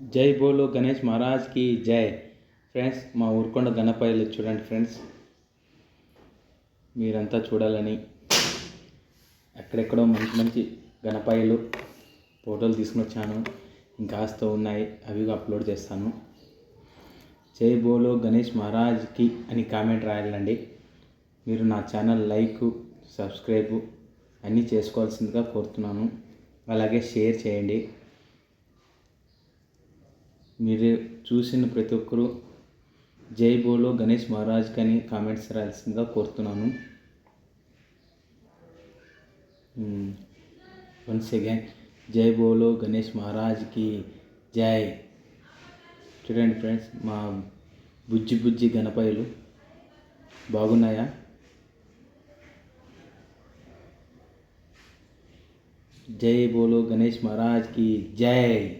జై బోలో గణేష్ మహారాజ్కి జై. ఫ్రెండ్స్ మా ఊరుకొండ గణపయ్యలు చూడండి ఫ్రెండ్స్. మీరంతా చూడాలని ఎక్కడెక్కడో మంచి మంచి గణపయ్యలు ఫోటోలు తీసుకుని వచ్చాను. ఇంకాస్త ఉన్నాయి అవి అప్లోడ్ చేస్తాను. జై బోలో గణేష్ మహారాజ్కి అని కామెంట్ రాయాలండి. మీరు నా ఛానల్ లైక్ సబ్స్క్రైబ్ అన్నీ చేసుకోవాల్సిందిగా కోరుతున్నాను. అలాగే షేర్ చేయండి. మీరు చూసిన ప్రతి ఒక్కరూ జై బోలో గణేష్ మహారాజ్ అని కామెంట్స్ రాయాల్సిందిగా కోరుతున్నాను. వన్స్ అగైన్ జై బోలో గణేష్ మహారాజ్కి జై. చూడండి ఫ్రెండ్స్ మా బుజ్జి బుజ్జి గణపయ్యలు బాగున్నాయా? జై బోలో గణేష్ మహారాజ్కి జై.